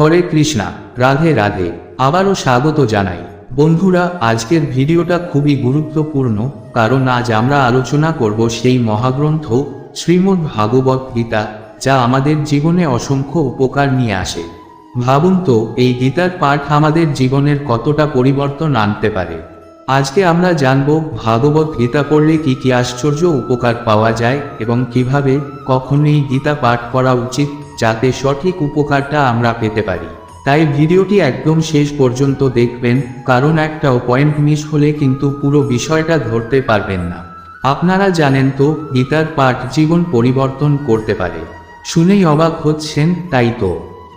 হরে কৃষ্ণা, রাধে রাধে, আবারও স্বাগত জানাই। বন্ধুরা, আজকের ভিডিওটা খুবই গুরুত্বপূর্ণ, কারণ আজ আমরা আলোচনা করব সেই মহাগ্রন্থ শ্রীমদ্ ভাগবত গীতা, যা আমাদের জীবনে অসংখ্য উপকার নিয়ে আসে। ভাবুন তো, এই গীতার পাঠ আমাদের জীবনের কতটা পরিবর্তন আনতে পারে। আজকে আমরা জানব, ভাগবত গীতা পড়লে কি কি আশ্চর্য উপকার পাওয়া যায় এবং কীভাবে, কখন এই গীতা পাঠ করা উচিত যাতে সঠিক উপকারটা আমরা পেতে পারি। তাই ভিডিওটি একদম শেষ পর্যন্ত দেখবেন, কারণ একটা পয়েন্ট মিস হলে কিন্তু পুরো বিষয়টা ধরতে পারবেন না। আপনারা জানেন তো, গীতার পাঠ জীবন পরিবর্তন করতে পারে। শুনেই অবাক হচ্ছেন, তাই তো।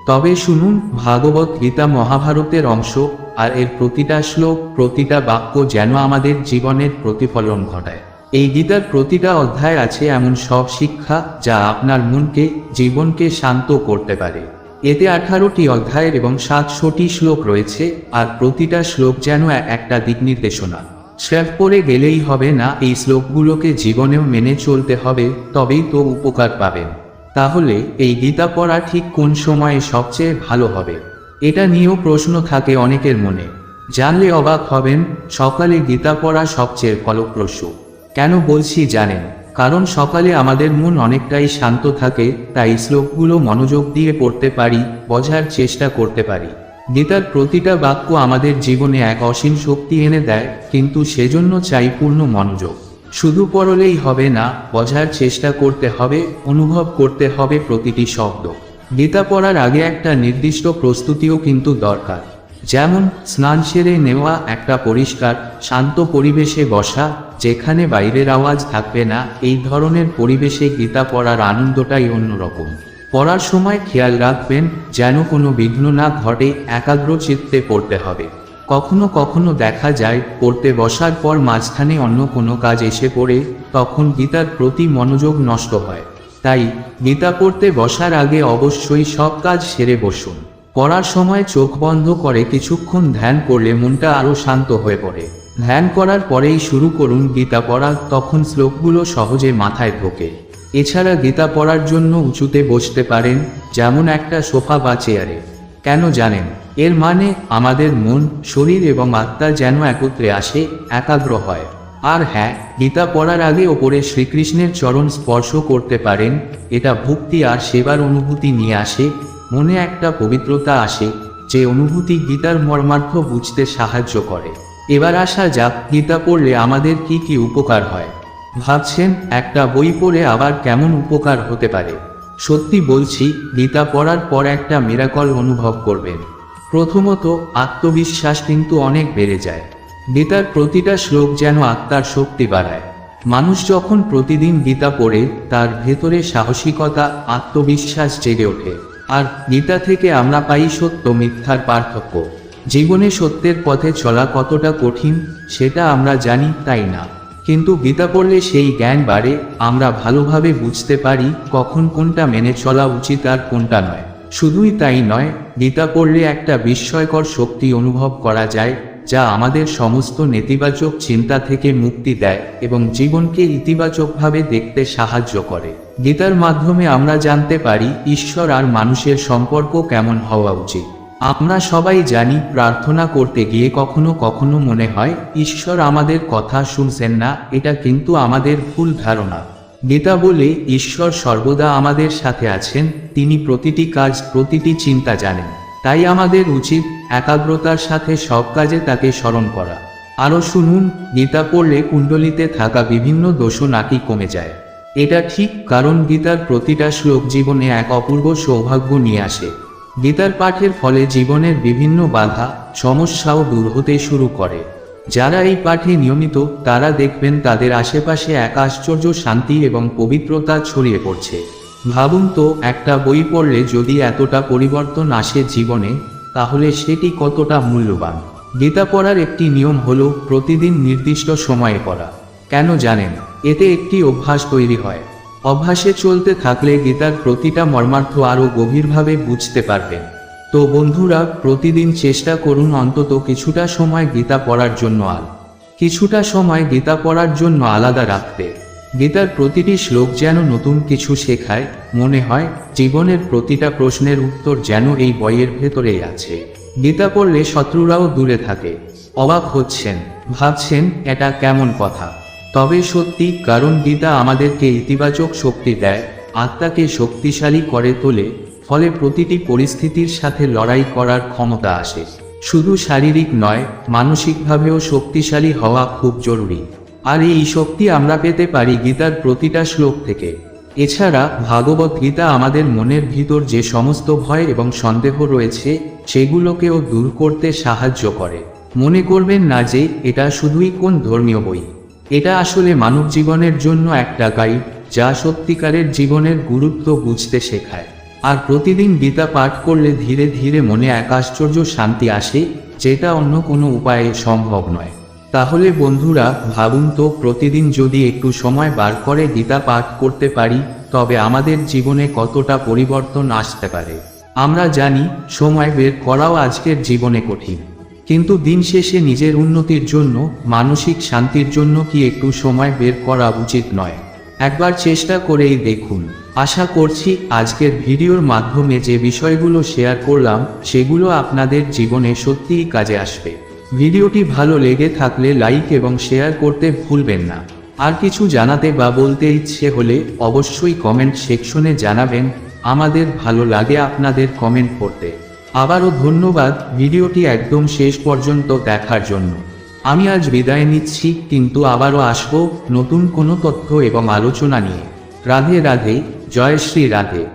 তবে শুনুন, ভাগবত গীতা মহাভারতের অংশ, আর এর প্রতিটা শ্লোক, প্রতিটা বাক্য যেন আমাদের জীবনের প্রতিফলন ঘটায়। এই গীতার প্রতিটা অধ্যায় আছে এমন সব শিক্ষা যা আপনার মনকে, জীবনকে শান্ত করতে পারে। এতে আঠারোটি অধ্যায়ের এবং সাতশোটি শ্লোক রয়েছে, আর প্রতিটা শ্লোক যেন একটা দিক নির্দেশনা। স্রেফ পরে গেলেই হবে না, এই শ্লোকগুলোকে জীবনেও মেনে চলতে হবে, তবেই তো উপকার পাবেন। তাহলে এই গীতা পড়া ঠিক কোন সময়ে সবচেয়ে ভালো হবে? এটা নিয়েও প্রশ্ন থাকে অনেকের মনে। জানলে অবাক হবেন, সকালে গীতা পড়া সবচেয়ে ফলপ্রসূ। কেন বলছি জানেন? কারণ সকালে আমাদের মন অনেকটাই শান্ত থাকে, তাই শ্লোকগুলো মনোযোগ দিয়ে পড়তে পারি, বোঝার চেষ্টা করতে পারি। গীতার প্রতিটা বাক্য আমাদের জীবনে এক অসীম শক্তি এনে দেয়, কিন্তু সেজন্য চাই পূর্ণ মনোযোগ। শুধু পড়লেই হবে না, বোঝার চেষ্টা করতে হবে, অনুভব করতে হবে প্রতিটি শব্দ। গীতা পড়ার আগে একটা নির্দিষ্ট প্রস্তুতিও কিন্তু দরকার। যেমন স্নান সেরে নেওয়া একটা পরিষ্কার, শান্ত পরিবেশে বসা, যেখানে বাইরের আওয়াজ থাকবে না, এই ধরনের পরিবেশে গীতা পড়ার আনন্দটাই অন্যরকম। পড়ার সময় খেয়াল রাখবেন, যেন কোনো বিঘ্ন না ঘটে, একাগ্র চিত্তে পড়তে হবে। কখনো কখনো দেখা যায়, পড়তে বসার পর মাঝখানে অন্য কোনো কাজ এসে পড়ে, তখন গীতার প্রতি মনোযোগ নষ্ট হয়। তাই গীতা পড়তে বসার আগে অবশ্যই সব কাজ সেরে বসুন। পড়ার সময় চোখ বন্ধ করে কিছুক্ষণ ধ্যান করলে মনটা আরও শান্ত হয়ে পড়ে। ধ্যান করার পরেই শুরু করুন গীতা পড়া, তখন শ্লোকগুলো সহজে মাথায় ঢোকে। এছাড়া গীতা পড়ার জন্য উঁচুতে বসতে পারেন, যেমন একটা সোফা বা চেয়ারে। কেন জানেন? এর মানে আমাদের মন, শরীর এবং আত্মা যেন একত্রে আসে, একাগ্র হয়। আর হ্যাঁ গীতা পড়ার আগে ওপরে শ্রীকৃষ্ণের চরণ স্পর্শ করতে পারেন, এটা ভক্তি আর সেবার অনুভূতি নিয়ে আসে মনে একটা পবিত্রতা আসে, যে অনুভূতি গীতার মর্মার্থ বুঝতে সাহায্য করে। এবার আসা যাক, গীতা পড়লে আমাদের কি কি উপকার হয়। ভাবছেন, একটা বই পড়ে আবার কেমন উপকার হতে পারে। সত্যি বলছি, গীতা পড়ার পর একটা মিরাকল অনুভব করবেন। প্রথমত, আত্মবিশ্বাস কিন্তু অনেক বেড়ে যায়। গীতার প্রতিটা শ্লোক যেন আত্মার শক্তি বাড়ায়। মানুষ যখন প্রতিদিন গীতা পড়ে, তার ভেতরে সাহসিকতা, আত্মবিশ্বাস জেগে ওঠে। আর গীতা থেকে আমরা পাই সত্য মিথ্যার পার্থক্য। জীবনে সত্যের পথে চলা কতটা কঠিন, সেটা আমরা জানি তাই না। কিন্তু গীতা পড়লে সেই জ্ঞান বাড়ে, আমরা ভালোভাবে বুঝতে পারি কখন কোনটা মেনে চলা উচিত আর কোনটা নয়। শুধুই তাই নয়, গীতা পড়লে একটা বিস্ময়কর শক্তি অনুভব করা যায় যা আমাদের সমস্ত নেতিবাচক চিন্তা থেকে মুক্তি দেয় এবং জীবনকে ইতিবাচকভাবে দেখতে সাহায্য করে। গীতার মাধ্যমে আমরা জানতে পারি ঈশ্বর আর মানুষের সম্পর্ক কেমন হওয়া উচিত। আমরা সবাই জানি, প্রার্থনা করতে গিয়ে কখনো কখনো মনে হয়, ঈশ্বর আমাদের কথা শুনছেন না, এটা কিন্তু আমাদের ভুল ধারণা। গীতা বলে, ঈশ্বর সর্বদা আমাদের সাথে আছেন, তিনি প্রতিটি কাজ, প্রতিটি চিন্তা জানেন। তাই আমাদের উচিত একাগ্রতার সাথে সব কাজে তাকে স্মরণ করা। আরও শুনুন, গীতা পড়লে কুণ্ডলিতে থাকা বিভিন্ন দোষ নাকি কমে যায়। এটা ঠিক, কারণ গীতার প্রতিটা শ্লোক জীবনে এক অপূর্ব সৌভাগ্য নিয়ে আসে। গীতার পাঠের ফলে জীবনের বিভিন্ন বাধা, সমস্যাও দূর হতে শুরু করে। যারা এই পাঠে নিয়মিত, তারা দেখবেন তাদের আশেপাশে এক আশ্চর্য শান্তি এবং পবিত্রতা ছড়িয়ে পড়ছে। ভাবুন তো, একটা বই পড়লে যদি এতটা পরিবর্তন আসে জীবনে, তাহলে সেটি কতটা মূল্যবান? গীতা পড়ার একটি নিয়ম হল, প্রতিদিন নির্দিষ্ট সময়ে পড়া। কেন জানেন? এতে একটি অভ্যাস তৈরি হয়। অভ্যাসে চলতে থাকলে গীতার প্রতিটা মর্মার্থ আরও গভীরভাবে বুঝতে পারবেন। তো বন্ধুরা, প্রতিদিন চেষ্টা করুন অন্তত কিছুটা সময় গীতা পড়ার জন্য আল। কিছুটা সময় গীতা পড়ার জন্য আলাদা রাখতে। গীতার প্রতিটি শ্লোক যেন নতুন কিছু শেখায়, মনে হয় জীবনের প্রতিটা প্রশ্নের উত্তর যেন এই বইয়ের ভেতরেই আছে। গীতা পড়লে শত্রুরাও দূরে থাকে। অবাক হচ্ছেন, ভাবছেন এটা কেমন কথা। তবে সত্যি, কারণ গীতা আমাদেরকে ইতিবাচক শক্তি দেয়, আত্মাকে শক্তিশালী করে তোলে, ফলে প্রতিটি পরিস্থিতির সাথে লড়াই করার ক্ষমতা আসে। শুধু শারীরিক নয়, মানসিকভাবেও শক্তিশালী হওয়া খুব জরুরি। আর এই শক্তি আমরা পেতে পারি গীতার প্রতিটা শ্লোক থেকে। এছাড়া ভাগবত গীতা আমাদের মনের ভিতর যে সমস্ত ভয় এবং সন্দেহ রয়েছে, সেগুলোকেও দূর করতে সাহায্য করে। মনে করবেন না যে, এটা শুধুই কোন ধর্মীয় বই। এটা আসলে মানব জীবনের জন্য একটা গাইড, যা সত্যিকারের জীবনের গুরুত্ব বুঝতে শেখায়। আর প্রতিদিন গীতা পাঠ করলে ধীরে ধীরে মনে এক আশ্চর্য শান্তি আসে, যেটা অন্য কোনো উপায়ে সম্ভব নয়। তাহলে বন্ধুরা, ভাবুন তো, প্রতিদিন যদি একটু সময় বার করে গীতা পাঠ করতে পারি, তবে আমাদের জীবনে কতটা পরিবর্তন আসতে পারে? আমরা জানি, সময় বের করাও আজকের জীবনে কঠিন। কিন্তু দিন শেষে নিজের উন্নতির জন্য, মানসিক শান্তির জন্য কি একটু সময় বের করা উচিত নয়? একবার চেষ্টা করেই দেখুন। আশা করছি, আজকের ভিডিওর মাধ্যমে যে বিষয়গুলো শেয়ার করলাম, সেগুলো আপনাদের জীবনে সত্যিই কাজে আসবে। ভিডিওটি ভালো লেগে থাকলে লাইক এবং শেয়ার করতে ভুলবেন না। আর কিছু জানাতে বা বলতে ইচ্ছে হলে অবশ্যই কমেন্ট সেকশনে জানাবেন, আমাদের ভালো লাগে আপনাদের কমেন্ট করতে। আবারও ধন্যবাদ, ভিডিওটি একদম শেষ পর্যন্ত দেখার জন্য। আমি আজ বিদায় নিচ্ছি, কিন্তু আবারও আসব নতুন কোনো তথ্য এবং আলোচনা নিয়ে। রাধে রাধে, জয় শ্রী রাধে।